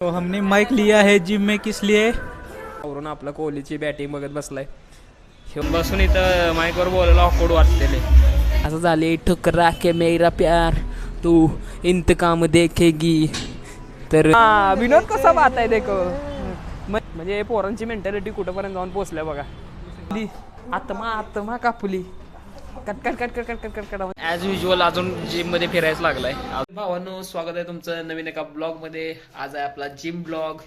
तो हमने माइक लिया है जिम में किस लिए? वरून आपला कोहलीची बॅटिंग बघत बसलाय. बसून इथं माईकवर बोलायला ऑकवर्ड वाटतेले असं झाले ठुकरा के मेरा प्यार तू इंतकाम देखेगी. तर हा, विनोद कसा पाहत आहे देखो. म्हणजे पोरांची मेंटॅलिटी कुठंपर्यंत जाऊन पोहोचल्या बघा. ली, आत्मा आत्मा कापुली. Cut cut cut cut cut cut cut. As usual अजून जिममध्ये फिरायचं लागलाय. भावांनो स्वागत आहे तुमचं नवीन एका ब्लॉगमध्ये आज आहे आपला जिम ब्लॉग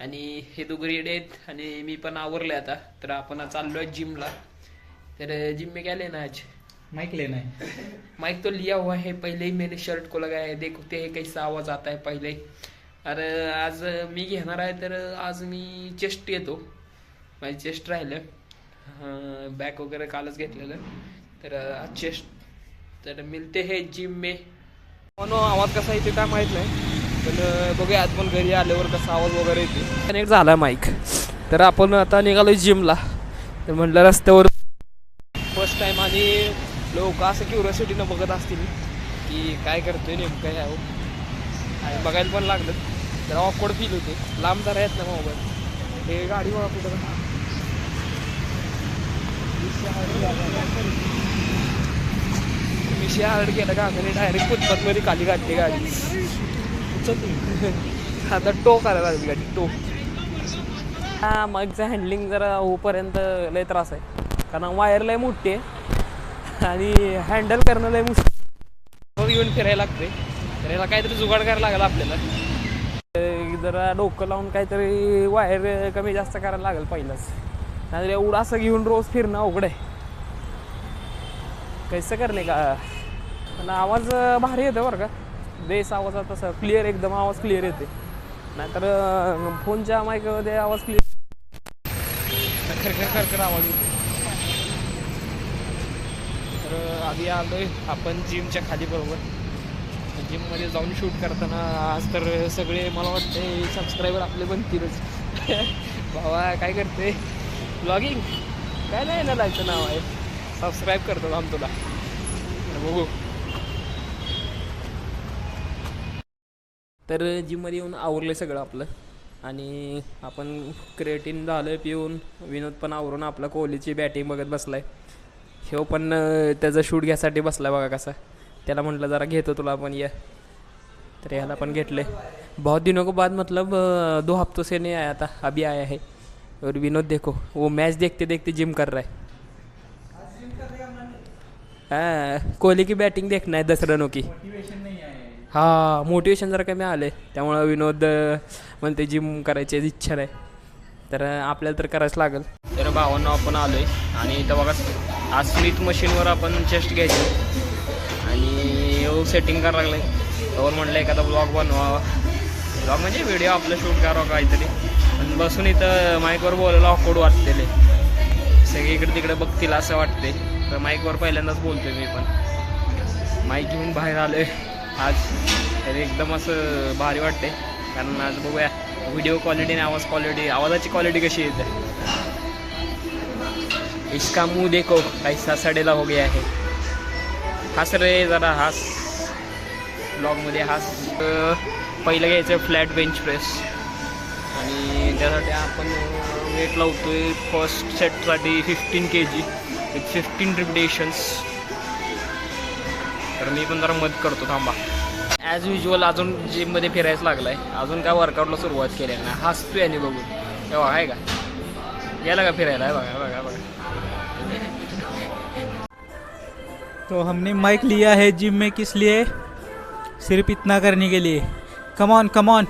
आणि हे दोघं रेडी आहेत आणि मी पण आवरले आता. तर आपण चाललोय जिमला तर जिम में क्या लेना है आज? माइक लेना है माइक तो लिया हुआ है. पहले ही मैंने शर्ट को लगाया है. देखते हैं कैसा आवाज आता है पहले. अरे आज मी घेणार आहे. तर आज मी चेस्ट येतो माझी चेस्ट राहिलं. बॅक वगैरे कालच घेतलेलं. तर चेस्ट तर मिलते है जिम में. पण आवाज कसा येते काय माहीत नाही पण बघूया आज पण घरी आल्यावर कसा आवाज वगैरे येते कनेक्ट झाला माईक तर आपण आता निघालो जिमला तर म्हटलं रस्त्यावर फर्स्ट टाइम आणि लोक असं क्युरियोसिटीनं बघत असतील की काय करतोय नेमकं ह्या आणि बघायला पण लागलं. तर ऑकवर्ड फील होते. लांब जरा येत ना मोबाईल. हे गाडी बघा कुठं? मी शहाड गेलं का? आणि डायरेक्ट फुटपाथमध्ये खाली काढली गाडी. आता टो करायला लागली गाडी टो हा मागचं हँडलिंग जरा होईपर्यंत लय त्रास आहे. कारण वायर लय मोठी आहे आणि हँडल करणं लय मुश्किल. येऊन फिरायला लागते तर याला काहीतरी जुगाड करायला लागेल आपल्याला. जरा डोकं लावून काहीतरी वायर कमी जास्त करायला लागेल पहिलंच. नाही एवढं असं घेऊन रोज फिरणं अवघड आहे. कैसं करणे का? पण आवाज भारी येतो बरं का. बेस आवाजात तसं क्लिअर एकदम आवाज क्लिअर येते नाहीतर फोनच्या माईकमध्ये आवाज क्लिअर खरखर खरखर आवाज येतो तर आधी आलो आहे आपण जिमच्या खाली बरोबर. जिममध्ये जाऊन शूट करताना आज तर सगळे मला वाटते सबस्क्रायबर आपले बनतीलच बाबा काय करते ब्लॉगिंग काय नाही ना जायचं नाव आहे. सबस्क्राईब करतो आम तुला. बघू. तर जिममध्ये येऊन आवरलं सगळं आपलं. आणि आपण क्रिएटिन झालं पिऊन विनोद पण आवरून आपला कोहलीची बॅटिंग बघत बसलाय. ह्यो पण त्याचा शूट घ्यायसाठी बसला बघा कसा. त्याला म्हटलं जरा घेतो तुला पण ये. तर ह्याला पण घेतले बहुत दिनों के बाद मतलब दो हफ्तों से नहीं आया था अभी आया है. और विनोद देखो वो मैच देखते देखते जिम कर रहा है. हाँ कोहली की बैटिंग देखना है दस रनों की. हा मोटिवेशन जरा कमी आले त्यामुळं विनोद म्हणते जिम करायची इच्छा नाही. तर आपल्याला तर करायच लागेल. तर भावांना आपण आलोय. आणि इथं बघा आज स्मिथ मशीनवर आपण चेस्ट घ्यायची. आणि हो, सेटिंग करायला लागलंय. त्यावर म्हटलं एखादा ब्लॉग बनवावा. ब्लॉग म्हणजे व्हिडिओ आपलं शूट करावा काहीतरी. पण बसून इथं माईकवर बोलायला ऑकवर्ड वाटतेले सगळे इकडे तिकडे बघतील असं वाटते तर माईकवर पहिल्यांदाच बोलतोय मी पण. माईक घेऊन बाहेर आलोय. आज तर एकदम असं भारी वाटते कारण आज बघूया व्हिडिओ क्वालिटी आणि आवाज क्वालिटी आवाजाची क्वालिटी कशी येते. इसका मुंह देखो कैसा सडेला हो गया है. हस रे जरा हस. ब्लॉगमध्ये हस. पहिलं घ्यायचं फ्लॅट बेंच प्रेस आणि त्यासाठी आपण वेट लावतोय फर्स्ट सेटसाठी fifteen K G with fifteen repetitions तर मी पण जरा मदत करतो थांबा. ॲज युजल अजून जिममध्ये फिरायचं लागलाय. अजून काय वर्कआउटला सुरुवात केली नाही. हसतोय आणि बघून. तेव्हा आहे का? गेला का फिरायला? आहे बघा बघा बघा. तो हमने माइक लिया है जिम में किस लिए? सिर्फ इतना करने के लिए. Come on come on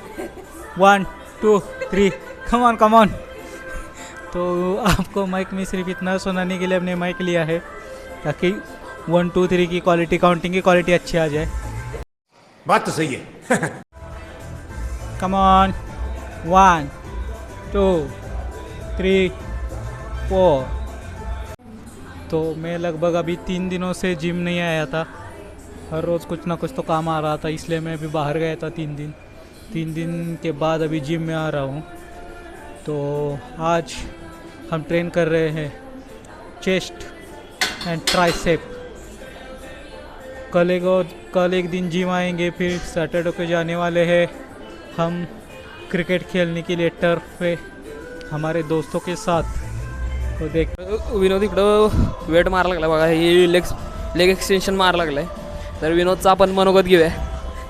one two three come on come on तो आपको माइक में सिर्फ इतना सुनाने के लिए हमने माइक लिया है ताकि वन टू थ्री की क्वालिटी काउंटिंग की क्वालिटी अच्छी आ जाए। बात तो सही है। Come on one two three four तो मैं लगभग अभी तीन दिनों से जिम नहीं आया था। हर रोज़ कुछ ना कुछ तो काम आ रहा था इसलिए मैं अभी बाहर गया था तीन दिन। तीन दिन के बाद अभी जिम में आ रहा हूँ। तो आज हम ट्रेन कर रहे हैं चेस्ट एंड ट्राइसेप कल एक और कल एक दिन जिम आएंगे फिर सैटरडे को जाने वाले हैं। हम क्रिकेट खेलने के लिए टर्फ पे हमारे दोस्तों के साथ। तो देख विनोद इकडं वेट मारा लागला बघा हे लेग लेग एक्सटेन्शन मारा लागलाय. तर विनोदचा आपण मनोगत घेऊया.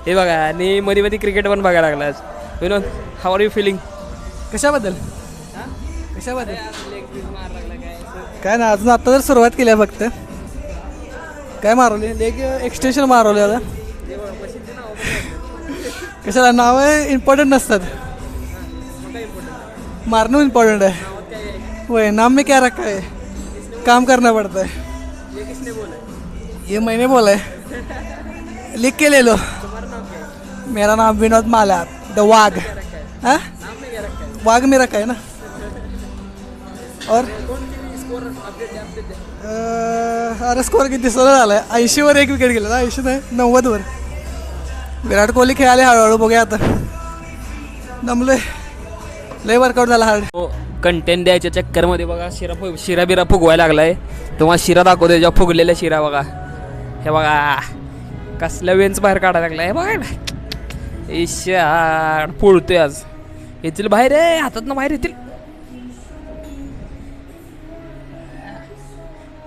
हे बघा आणि मध्ये मध्ये क्रिकेट पण बघायला लागला आज. Vinod how are you feeling कशाबद्दल? कशाबद्दल? काय ना अजून आता तर सुरुवात केली आहे फक्त. काय मारवले? लेग एक्सटेन्शन मारवले आता. कशाला? नाव इम्पॉर्टंट नसतात. मारणं इम्पॉर्टंट आहे. वय नाम में क्या रखा है काम करना पड़ता है ये मैंने बोला है लिख के ले लो मेरा नाम विनोद माला द वाघ हाँ? वाघ में रखा है ना? और? अरे स्कोअर किती सोळा झाला आहे ऐंशीवर एक विकेट गेला ऐंशी नाही नव्वदवर. विराट कोहली खेळाले हळूहळू बघूया आता. दमलोय. लय वर्कआउट झाला हार्ड हो कंटेंट द्यायच्या चक्करमध्ये बघा शिरा फुग शिरा बिरा फुगवायला लागलाय. तुम्हाला शिरा दाखवतोय जेव्हा फुगलेल्या शिरा बघा. हे बघा कसल्या वेन्स बाहेर काढायला लागलाय हे बघा. ना ईशा पोळतोय आज. येतील बाहेर आहे हातात ना बाहेर येतील.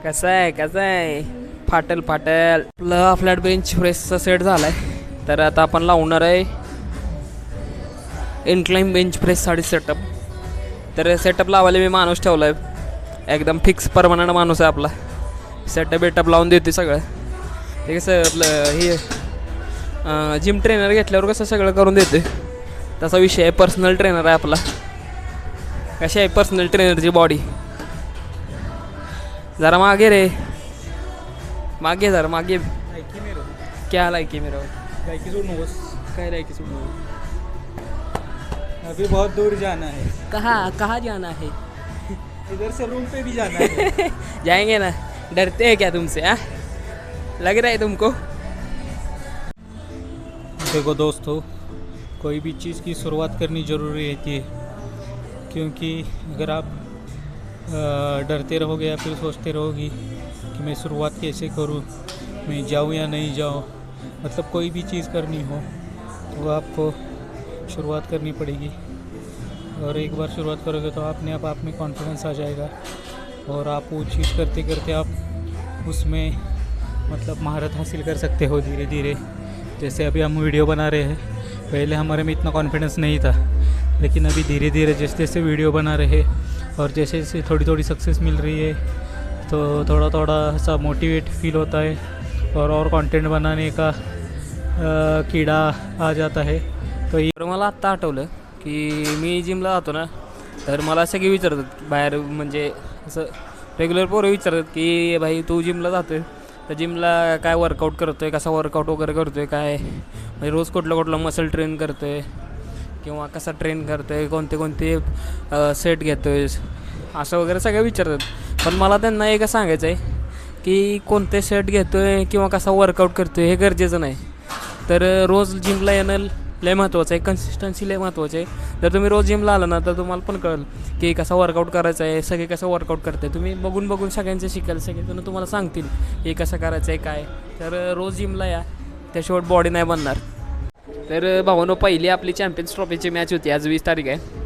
कसं आहे कसं आहे? फाटल फाटल. आपलं फ्लॅट बेंच प्रेसचा सेट झालाय. तर आता आपण लावणार आहे इन्क्लाईन बेंच प्रेससाठी सेटअप तर सेटअप लावायला मी माणूस ठेवला आहे एकदम फिक्स परमनंट माणूस आहे आपला. सेटअप बेटअप लावून देते सगळं. ते कसं आपलं हे जिम ट्रेनर घेतल्यावर कसं सगळं करून देते तसा विषय आहे पर्सनल ट्रेनर आहे आपला. कशी आहे पर्सनल ट्रेनरची बॉडी जरा मागे रे. मागे जरा मागे. क्या लायकी मेरा काय लायकी सोडून अभी बहुत दूर जाना है. कहाँ कहाँ जाना है? इधर से रूम पे भी जाना है. जाएँगे ना. डरते हैं क्या तुमसे हाँ लग रहा है तुमको? देखो दोस्तों कोई भी चीज़ की शुरुआत करनी ज़रूरी रहती है क्योंकि अगर आप डरते रहोगे या फिर सोचते रहोगी कि मैं शुरुआत कैसे करूँ? मैं जाऊँ या नहीं जाऊँ? मतलब कोई भी चीज़ करनी हो तो आपको शुरुआत करनी पड़ेगी। और एक बार शुरुआत करोगे तो अपने आप आप में कॉन्फिडेंस आ जाएगा। और आप वो चीज़ करते करते आप उसमें मतलब महारत हासिल कर सकते हो धीरे धीरे। जैसे अभी हम वीडियो बना रहे हैं, पहले हमारे में इतना कॉन्फिडेंस नहीं था। लेकिन अभी धीरे धीरे जैसे जैसे वीडियो बना रहे और जैसे जैसे थोड़ी थोड़ी सक्सेस मिल रही है तो थोड़ा थोड़ा सा मोटिवेट फील होता है और और कंटेंट बनाने का अ, कीड़ा आ जाता है। तो ये तर मला आत्ता आठवलं की मी जिमला जातो ना तर मला सगळे विचारतात बाहेर म्हणजे असं रेग्युलर पोरं विचारतात की भाई तू जिमला जातोय? तर जिमला काय वर्कआउट करतोय? कसा वर्कआउट वगैरे करतोय? काय? म्हणजे रोज कुठलं कुठलं मसल ट्रेन करतोय? किंवा कसा ट्रेन करतोय कोणते कोणते सेट घेतोय असं वगैरे सगळं विचारतात. पण मला त्यांना एकच सांगायचं आहे की कोणते सेट घेतोय किंवा कसा वर्कआउट करतोय हे गरजेचं नाही. तर रोज जिमला येणं लय महत्त्वाचं आहे. कन्सिस्टन्सी लय महत्त्वाचं आहे. जर तुम्ही रोज जिमला आला ना तर तुम्हाला पण कळेल की कसा वर्कआउट करायचा आहे सगळे कसं वर्कआउट करते तुम्ही बघून बघून सगळ्यांचं शिकाल सगळेजण तुम्हाला सांगतील हे कसं करायचं आहे काय. तर रोज जिमला या. त्याशिवाय बॉडी नाही बनणार. तर भावानो पहिली आपली चॅम्पियन्स ट्रॉफीची मॅच होती. आज वीस तारीख आहे.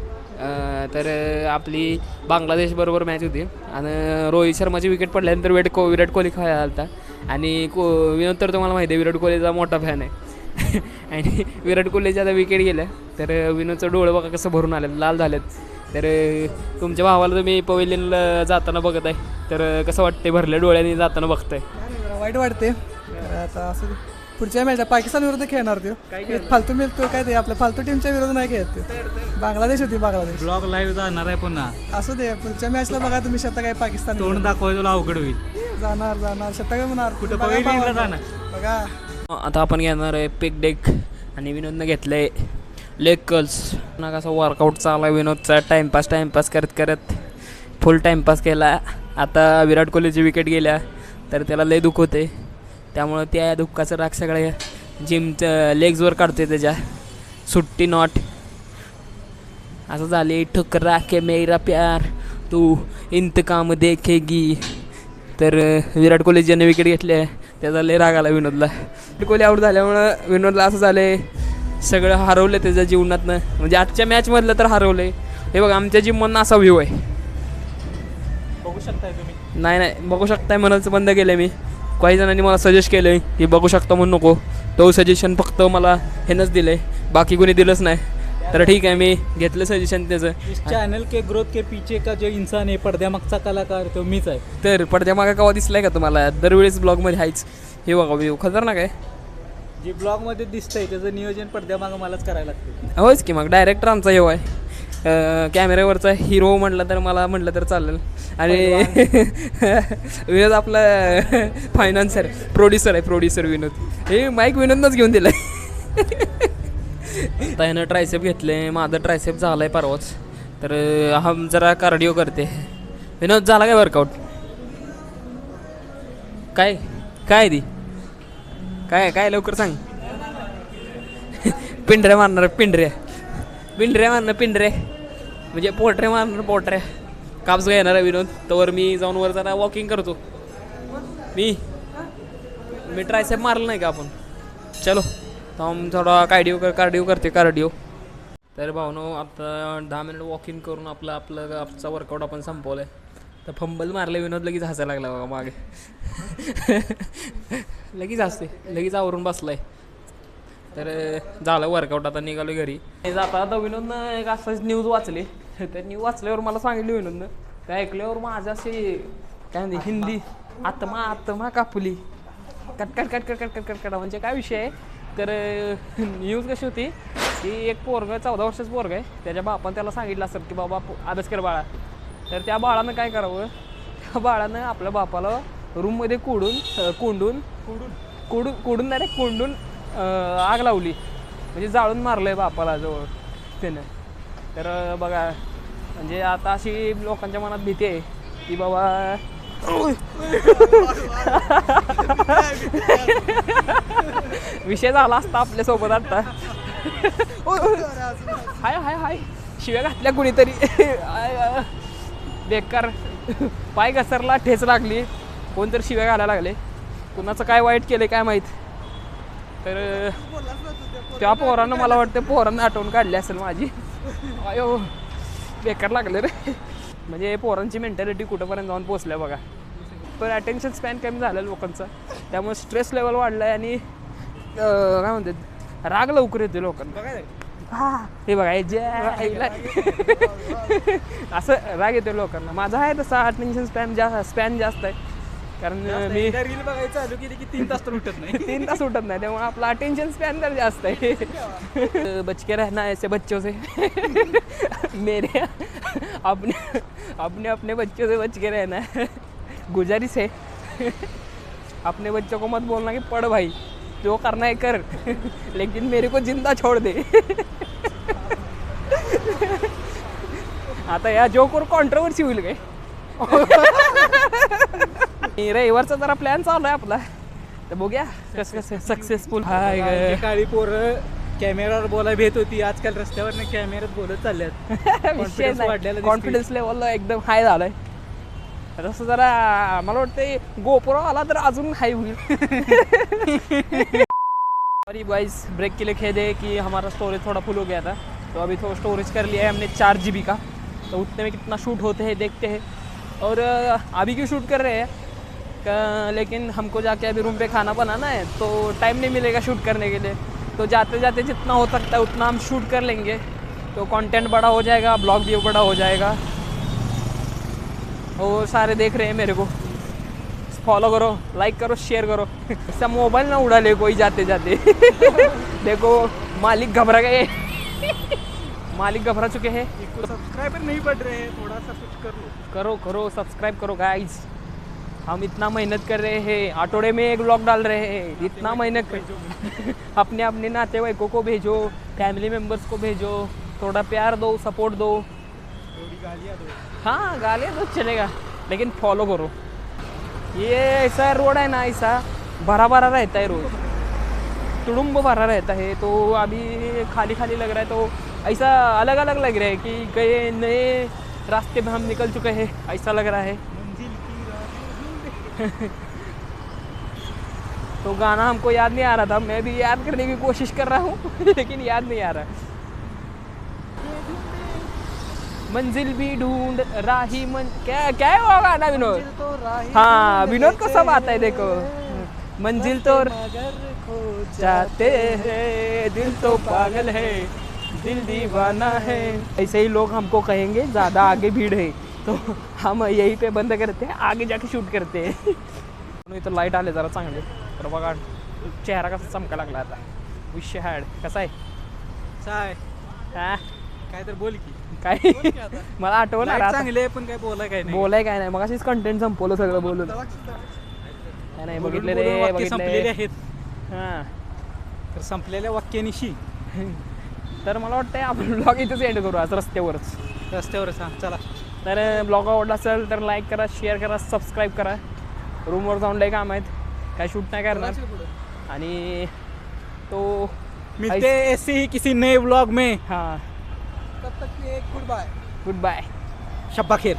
तर आपली बांगलादेशबरोबर मॅच होती. आणि रोहित शर्माची विकेट पडल्यानंतर विराट को विराट कोहली खेळायला होता आणि को विनोद तर तुम्हाला माहिती आहे विराट कोहलीचा मोठा फॅन आहे. आणि विराट कोहलीच्या आता विकेट गेल्या. तर विनोदचं डोळं बघा कसं भरून आलं लाल झालेत. तर तुमच्या भावाला तुम्ही पवेलियनला जाताना बघत आहे. तर कसं वाटते भरल्या डोळ्यांनी जाताना बघताय? आहे वाईट वाटते आता असं पुढच्या मॅचला पाकिस्तान विरुद्ध खेळणार ते फालतू मिळतो काय ते आपल्या फालतू टीमच्या विरुद्ध नाही खेळत ते बांगलादेश होती बांगलादेश. ब्लॉग लाईव्ह जाणार आहे पुन्हा. असू दे पुढच्या मॅचला बघा तुम्ही शतक काय पाकिस्तान तोंड दाखवाय तुला अवघड होईल. जाणार जाणार. शतक म्हणणार कुठं. जाणार? बघा. आता आपण घेणार आहे पिक डेक आणि विनोदनं घेतलं आहे लेग कर्ल्स ना कसा वर्कआउट चालला विनोदचा टाईमपास टाईमपास करत करत फुल टाईमपास केला. आता विराट कोहलीची विकेट गेल्या तर त्याला लय दुःख होते त्यामुळं त्या दुःखाचं राग सगळ्या जिमच्या लेग्सवर काढतोय त्याच्या. सुट्टी नॉट असं झाले ठुकरा के मेरा प्यार. तू इंतकाम देखेगी. तर विराट कोहली ज्याने विकेट घेतले. त्याचा लय राग आला विनोदला. विराट कोहली आऊट झाल्यामुळं विनोदला असं झालं सगळं हरवलं त्याच्या जीवनातनं. म्हणजे आजच्या मॅचमधलं तर हरवलं आहे हे बघा आमच्या जिममधनं असा व्ह्यू आहे. बघू शकताय तुम्ही. नाही नाही बघू शकताय म्हणायचं बंद केलं मी. काही जणांनी मला सजेस्ट केलं आहे की बघू शकता म्हणून नको. तो सजेशन फक्त मला हेनंच दिलं आहे बाकी कोणी दिलंच नाही. तर ठीक आहे मी घेतलं सजेशन त्याचं. इस चैनल के ग्रोथ के पीछे का जो इंसान है पडद्यामागचा कलाकार तो मीच आहे. तर पडद्यामागं कवा दिसलाय का तुम्हाला? दरवेळेस ब्लॉगमध्ये आहेच. हे बघा व्ह्यू खतरनाक आहे. जे ब्लॉगमध्ये दिसतंय त्याचं नियोजन पडद्यामागं मलाच करायला लागतं होच की मग डायरेक्टर आमचा येऊ आहे कॅमेऱ्यावरचा हिरो म्हटलं तर मला म्हटलं तर चालेल. आणि विनोद आपला फायनान्सर प्रोड्युसर आहे प्रोड्युसर विनोद. हे माईक विनोदनंच घेऊन दिलं आता ह्यानं ट्रायसेप घेतले माझं ट्रायसेप झालं आहे परवाच. तर हम जरा कार्डिओ करते. विनोद झाला काय वर्कआउट काय? काय ती? काय काय लवकर सांग. पिंढऱ्या मारणार पिंढऱ्या. पिंढऱ्या मारणं पिंढऱ्या म्हणजे पोटरे मारणं पोटऱ्या काप्स घेणार आहे विनोद. तवर मी जाऊन वर जरा वॉकिंग करतो. मी? मी ट्रायसेप मारलं नाही का आपण? चलो. थांब थोडा कार्डिओ कर कार्डिओ करते कार्डिओ तर भावनो आता दहा मिनिट वॉकिंग करून आपलं आपलं आपचा वर्कआउट आपण संपवलं आहे तर फंबल मारले विनोद लगेच हसायला लागला बघा मागे. लगेच हसते लगेच आवरून बसलाय. तर झालं वर्कआउट आता निघालो घरी. जाता आता विनोदनं एक असंच न्यूज वाचली. न्यूज वाचल्यावर मला सांगितली विनोदनं ते ऐकल्यावर माझं असे काय म्हणते हिंदी आत्मा आत्मा कापुली. कटकट कटकट कटकट कटकट म्हणजे काय विषय आहे? तर न्यूज कशी होती की एक पोरग चौदा वर्षाचं पोरग आहे त्याच्या बापानं त्याला सांगितलं असं की बाबा आदर्श कर बाळा. तर त्या बाळानं काय करावं? त्या बाळानं आपल्या बापाला रूममध्ये कोडून कोंडून कोडून. कोडून डायरेक्ट कोंडून आग लावली. म्हणजे जाळून मारलं आहे बापाला जवळ त्यानं. तर बघा म्हणजे आता अशी लोकांच्या मनात भीती आहे की बाबा विषय झाला असता आपल्यासोबत आता. हाय हाय हाय. शिव्या घातल्या कुणीतरी. बेकार. पाय घसरला ठेच लागली. कोणतरी शिव्या घालायला लागले. कुणाचं काय वाईट केलं काय माहीत? तर त्या पोरानं मला वाटतं पोरांना आठवण काढली असेल माझी. अयो बेकार लागले रे. म्हणजे पोरांची मेंटॅलिटी कुठंपर्यंत जाऊन पोचल्या बघा. पण अटेन्शन स्पॅन कमी झालं लोकांचा. त्यामुळे स्ट्रेस लेवल वाढलं आहे आणि काय म्हणतात राग लवकर येतो लोकांना. हा हे बघा जे आईला असं राग येतो लोकांना. माझा आहे तसा अटेन्शन स्पॅन जा स्पॅन जास्त आहे. कारण मी रील बघायचं चालू केली की तीन तास तर उठत नाही. तीन तास उठत नाही त्यामुळे आपला अटेन्शन स्पॅन तर जास्त आहे. बचके रहना ऐसे बच्चों से मेरे अपने अपने अपने बच्चों से बच के रहना है. गुजारिश है अपने बच्चों को मत बोलना कि पढ़ भाई जो करना है कर. लेकिन मेरे को जिंदा छोड़ दे. आता या जोकवर कॉन्ट्रोवर्सी होईल काय रविवारचा जरा प्लॅन चालू आहे आपला. तर बघूया. कसं कसं सक्सेसफुल हाय जे काळी पोरं कॅमेरावर बोलाय भेट होती. आजकाल रस्त्यावर कॅमेऱ्यात बोलत चालल्यात. कॉन्फिडन्स लेवल एकदम हाय झालाय. तसं जरा मला वाटतं गोपुरा आला तर अजून हाय होईल. सॉरी बॉइस ब्रेक के लिए खेद है कि हमारा स्टोरेज थोड़ा फुल हो गया था. तो अभी थोड़ा स्टोरेज कर लिया है हमने चार जी का. तो उतने में कितना शूट होते हैं देखते हैं. और अभी क्यों शूट कर रहे हैं? लेकिन हमको जाके अभी रूम पे खाना बनाना है तो टाइम नहीं मिलेगा शूट करने के लिए। तो जाते जाते जितना हो सकता है उतना हम शूट कर लेंगे। तो कंटेंट बड़ा हो जाएगा ब्लॉग भी बड़ा हो जाएगा। वो सारे देख रहे हैं मेरे को। फॉलो करो लाइक करो शेयर करो। इसका मोबाइल ना उड़ा ले कोई जाते जाते देखो मालिक घबरा गए। मालिक घबरा चुके हैं। सब्सक्राइबर नहीं बढ़ रहे हैं थोड़ा सा कुछ कर लो। करो करो सब्सक्राइब करो गाइस हम इतना मेहनत कर रहे हैं आटोड़े में एक ब्लॉग डाल रहे हैं इतना मेहनत कर अपने अपने नाते नातेवाईकों को भेजो फैमिली मेंबर्स को भेजो थोड़ा प्यार दो सपोर्ट दो। हाँ गालियाँ तो चलेगा लेकिन फॉलो करो। ये ऐसा रोड है ना ऐसा भरा भरा रहता है रोड तुड़ुम्ब भरा रहता है तो अभी खाली खाली लग रहा है तो ऐसा अलग अलग लग रहा है कि कई नए रास्ते में हम निकल चुके हैं ऐसा लग रहा है। तो गाना हमको याद नहीं आ रहा था। मैं भी याद करने की कोशिश कर रहा हूँ लेकिन याद नहीं आ रहा। मंजिल भी ढूंढ राही मन क्या क्या है वो गाना विनोद? तो हाँ विनोद को सब आता है देखो। मंजिल तो जाते हैं। दिल तो पागल है। दिल दीवाना है। ऐसे ही लोग हमको कहेंगे ज़्यादा आगे भीड़ है। तो हम यहीं पे बंद करते हैं आगे जाके शूट करते. हैं म्हणून इथं लाइट आले जरा चांगले. तर बघा चेहरा कसा चमका लागला आता. विषय हॅड कसा आहे? काय हा? काय तर बोल की. काय? मला आता. चांगले पण काय बोलाय काय नाही. बोलाय काय नाही. मग अशीच कंटेंट संपवलं सगळं बोलून. काय नाही बोलून बघितले बोलून रे वाक्य संपलेले बघितले आहेत. हां. तर संपलेल्या वाक्यानिशी. तर मला वाटतंय आपण ब्लॉग इथेच एंड करू आज रस्त्यावरच. रस्त्यावरच हा चला. तर ब्लॉग आवडला असेल तर लाईक करा शेअर करा सबस्क्राईब करा. रूमवर जाऊन लय काम आहेत. काय शूट नाही करणार. आणि तो मिलते ऐसे ही किसी नए व्लॉग में. हां. तब तक के गुड बाय गुड बाय शब्बा खेर